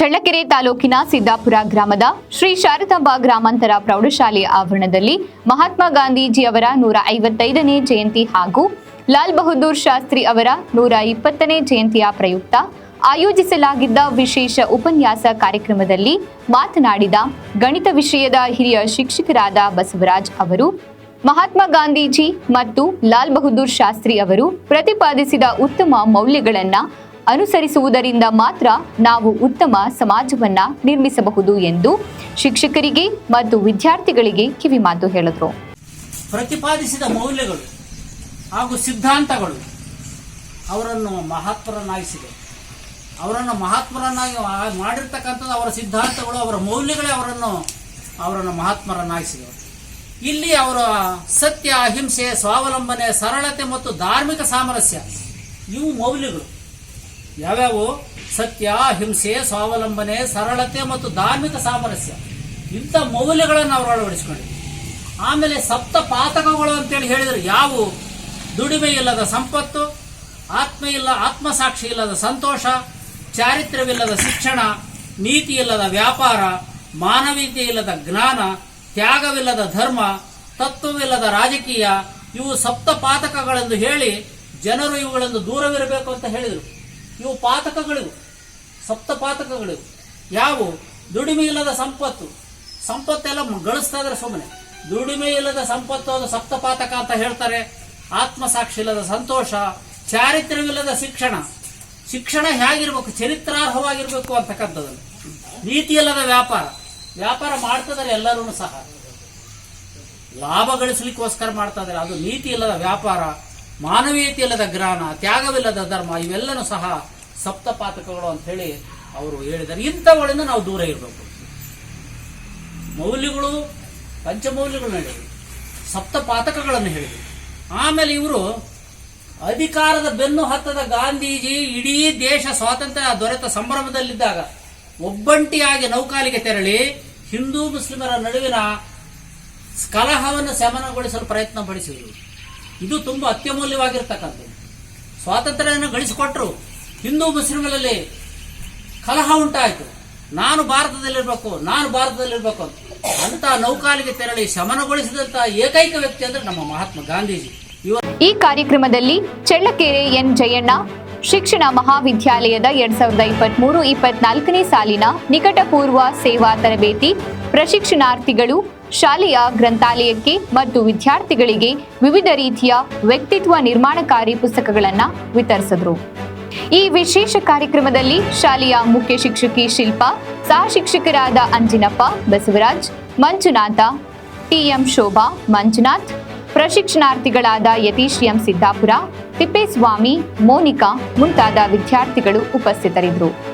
ಚಳ್ಳಕೆರೆ ತಾಲೂಕಿನ ಸಿದ್ದಾಪುರ ಗ್ರಾಮದ ಶ್ರೀ ಶಾರದಾಂಬ ಗ್ರಾಮಾಂತರ ಪ್ರೌಢಶಾಲೆ ಆವರಣದಲ್ಲಿ ಮಹಾತ್ಮ ಗಾಂಧೀಜಿ ಅವರ ನೂರ ಐವತ್ತೈದನೇ ಜಯಂತಿ ಹಾಗೂ ಲಾಲ್ ಬಹದ್ದೂರ್ ಶಾಸ್ತ್ರಿ ಅವರ ನೂರ ಇಪ್ಪತ್ತನೇ ಜಯಂತಿಯ ಪ್ರಯುಕ್ತ ಆಯೋಜಿಸಲಾಗಿದ್ದ ವಿಶೇಷ ಉಪನ್ಯಾಸ ಕಾರ್ಯಕ್ರಮದಲ್ಲಿ ಮಾತನಾಡಿದ ಗಣಿತ ವಿಷಯದ ಹಿರಿಯ ಶಿಕ್ಷಕರಾದ ಬಸವರಾಜ್ ಅವರು, ಮಹಾತ್ಮ ಗಾಂಧೀಜಿ ಮತ್ತು ಲಾಲ್ ಬಹದ್ದೂರ್ ಶಾಸ್ತ್ರಿ ಅವರು ಪ್ರತಿಪಾದಿಸಿದ ಉತ್ತಮ ಮೌಲ್ಯಗಳನ್ನ ಅನುಸರಿಸುವುದರಿಂದ ಮಾತ್ರ ನಾವು ಉತ್ತಮ ಸಮಾಜವನ್ನ ನಿರ್ಮಿಸಬಹುದು ಎಂದು ಶಿಕ್ಷಕರಿಗೆ ಮತ್ತು ವಿದ್ಯಾರ್ಥಿಗಳಿಗೆ ಕಿವಿಮಾತು ಹೇಳಿದರು. ಪ್ರತಿಪಾದಿಸಿದ ಮೌಲ್ಯಗಳು ಹಾಗೂ ಸಿದ್ಧಾಂತಗಳು ಅವರನ್ನು ಮಹಾತ್ಮರನ್ನಾಗಿಸಿದೆ ಅವರನ್ನು ಮಹಾತ್ಮರನ್ನಾಗಿ ಮಾಡಿರ್ತಕ್ಕಂಥದ್ದು ಅವರ ಸಿದ್ಧಾಂತಗಳು, ಅವರ ಮೌಲ್ಯಗಳೇ ಅವರನ್ನು ಅವರನ್ನು ಮಹಾತ್ಮರನ್ನಾಗಿಸಿದೆ ಇಲ್ಲಿ ಅವರ ಸತ್ಯ, ಅಹಿಂಸೆ, ಸ್ವಾವಲಂಬನೆ, ಸರಳತೆ ಮತ್ತು ಧಾರ್ಮಿಕ ಸಾಮರಸ್ಯ ಇವು ಮೌಲ್ಯಗಳು. ಯಾವ್ಯಾವು? ಸತ್ಯ, ಹಿಂಸೆ, ಸ್ವಾವಲಂಬನೆ, ಸರಳತೆ ಮತ್ತು ಧಾರ್ಮಿಕ ಸಾಮರಸ್ಯ. ಇಂಥ ಮೌಲ್ಯಗಳನ್ನು ಅವರು ಅಳವಡಿಸಿಕೊಂಡಿದ್ದಾರೆ ಆಮೇಲೆ ಸಪ್ತ ಪಾತಕಗಳು ಅಂತೇಳಿ ಹೇಳಿದ್ರು ಯಾವು? ದುಡಿಮೆ ಇಲ್ಲದ ಸಂಪತ್ತು, ಆತ್ಮ ಇಲ್ಲ, ಆತ್ಮಸಾಕ್ಷಿ ಇಲ್ಲದ ಸಂತೋಷ, ಚಾರಿತ್ರ್ಯವಿಲ್ಲದ ಶಿಕ್ಷಣ, ನೀತಿ ಇಲ್ಲದ ವ್ಯಾಪಾರ, ಮಾನವೀಯತೆ ಇಲ್ಲದ ಜ್ಞಾನ, ತ್ಯಾಗವಿಲ್ಲದ ಧರ್ಮ, ತತ್ವವಿಲ್ಲದ ರಾಜಕೀಯ, ಇವು ಸಪ್ತ ಪಾತಕಗಳೆಂದು ಹೇಳಿ ಜನರು ಇವುಗಳೆಂದು ದೂರವಿರಬೇಕು ಅಂತ ಹೇಳಿದರು. ಇವು ಪಾತಕಗಳಿವು. ಸಪ್ತ ಪಾತಕಗಳಿವು. ಯಾವು? ದುಡಿಮೆ ಇಲ್ಲದ ಸಂಪತ್ತು. ಸಂಪತ್ತೆಲ್ಲ ಗಳಿಸ್ತಾ ಇದ್ರೆ ಸುಮ್ಮನೆ ದುಡಿಮೆ ಇಲ್ಲದ ಸಂಪತ್ತು ಅದು ಸಪ್ತಪಾತಕ ಅಂತ ಹೇಳ್ತಾರೆ. ಆತ್ಮಸಾಕ್ಷಿ ಇಲ್ಲದ ಸಂತೋಷ, ಚಾರಿತ್ರ್ಯವಿಲ್ಲದ ಶಿಕ್ಷಣ. ಶಿಕ್ಷಣ ಹೇಗಿರ್ಬೇಕು? ಚರಿತ್ರಾರ್ಹವಾಗಿರ್ಬೇಕು ಅಂತಕ್ಕಂಥದ್ದು ನೀತಿ ಇಲ್ಲದ ವ್ಯಾಪಾರ ವ್ಯಾಪಾರ ಮಾಡ್ತಿದ್ದಾರೆ ಎಲ್ಲರೂ ಸಹ. ಲಾಭ ಗಳಿಸಲಿಕ್ಕೋಸ್ಕರ ಮಾಡ್ತಾ ಇದ್ದಾರೆ ಅದು ನೀತಿ ಇಲ್ಲದ ವ್ಯಾಪಾರ. ಮಾನವೀಯತೆ ಇಲ್ಲದ ಜ್ಞಾನ, ತ್ಯಾಗವಿಲ್ಲದ ಧರ್ಮ, ಇವೆಲ್ಲನೂ ಸಹ ಸಪ್ತಪಾತಕಗಳು ಅಂತ ಹೇಳಿ ಅವರು ಹೇಳಿದ್ದಾರೆ. ಇಂಥವುಗಳಿಂದ ನಾವು ದೂರ ಇರಬೇಕು. ಮೌಲ್ಯಗಳು, ಪಂಚಮೌಲ್ಯಗಳು ಹೇಳಿದರು ಸಪ್ತಪಾತಕಗಳನ್ನು ಹೇಳಿದರು ಆಮೇಲೆ ಇವರು ಅಧಿಕಾರದ ಬೆನ್ನು ಹತ್ತದ ಗಾಂಧೀಜಿ ಇಡೀ ದೇಶ ಸ್ವಾತಂತ್ರ್ಯ ದೊರೆತ ಸಂಭ್ರಮದಲ್ಲಿದ್ದಾಗ ಒಬ್ಬಂಟಿಯಾಗಿ ನೌಕಾಲಿಗೆ ತೆರಳಿ ಹಿಂದೂ ಮುಸ್ಲಿಮರ ನಡುವಿನ ಕಲಹವನ್ನು ಶಮನಗೊಳಿಸಲು ಪ್ರಯತ್ನ ಪಡಿಸಿದರು ಇದು ತುಂಬಾ ಅತ್ಯಮೂಲ್ಯವಾಗಿರ್ತಕ್ಕಂಥದ್ದು. ಸ್ವಾತಂತ್ರ್ಯವನ್ನು ಗಳಿಸಿಕೊಟ್ರು ಹಿಂದೂ ಮುಸ್ಲಿಮರಲ್ಲಿ ಕಲಹ ಉಂಟಾಯಿತು. ನಾನು ಭಾರತದಲ್ಲಿರಬೇಕು, ನಾನು ಭಾರತದಲ್ಲಿರ್ಬೇಕು ಅಂತ. ಅಂತ ನೌಕಾಲಿಗೆ ತೆರಳಿ ಶಮನಗೊಳಿಸಿದಂತ ಏಕೈಕ ವ್ಯಕ್ತಿ ಅಂದ್ರೆ ನಮ್ಮ ಮಹಾತ್ಮ ಗಾಂಧೀಜಿ. ಈ ಕಾರ್ಯಕ್ರಮದಲ್ಲಿ ಚಳ್ಳಕೆರೆ ಎನ್ ಜಯಣ್ಣ, ಶಿಕ್ಷಣ ಮಹಾವಿದ್ಯಾಲಯದ ಎರಡ್ ಸಾವಿರದ ಇಪ್ಪತ್ಮೂರು, ಇಪ್ಪತ್ನಾಲ್ಕನೇ ಸಾಲಿನ ನಿಕಟಪೂರ್ವ ಸೇವಾ ತರಬೇತಿ, ಪ್ರಶಿಕ್ಷಣಾರ್ಥಿಗಳು ಶಾಲೆಯ ಗ್ರಂಥಾಲಯಕ್ಕೆ ಮತ್ತು ವಿದ್ಯಾರ್ಥಿಗಳಿಗೆ ವಿವಿಧ ರೀತಿಯ ವ್ಯಕ್ತಿತ್ವ ನಿರ್ಮಾಣಕಾರಿ ಪುಸ್ತಕಗಳನ್ನು ವಿತರಿಸಿದರು. ಈ ವಿಶೇಷ ಕಾರ್ಯಕ್ರಮದಲ್ಲಿ ಶಾಲೆಯ ಮುಖ್ಯ ಶಿಕ್ಷಕಿ ಶಿಲ್ಪಾ, ಸಹ ಶಿಕ್ಷಕರಾದ ಅಂಜಿನಪ್ಪ, ಬಸವರಾಜ್, ಮಂಜುನಾಥ, ಟಿಎಂ ಶೋಭಾ, ಮಂಜುನಾಥ್, ಪ್ರಶಿಕ್ಷಣಾರ್ಥಿಗಳಾದ ಯತೀಶ್ ಎಂ. ಸಿದ್ದಾಪುರ, ತಿಪ್ಪೇಸ್ವಾಮಿ, ಮೋನಿಕಾ ಮುಂತಾದ ವಿದ್ಯಾರ್ಥಿಗಳು ಉಪಸ್ಥಿತರಿದ್ದರು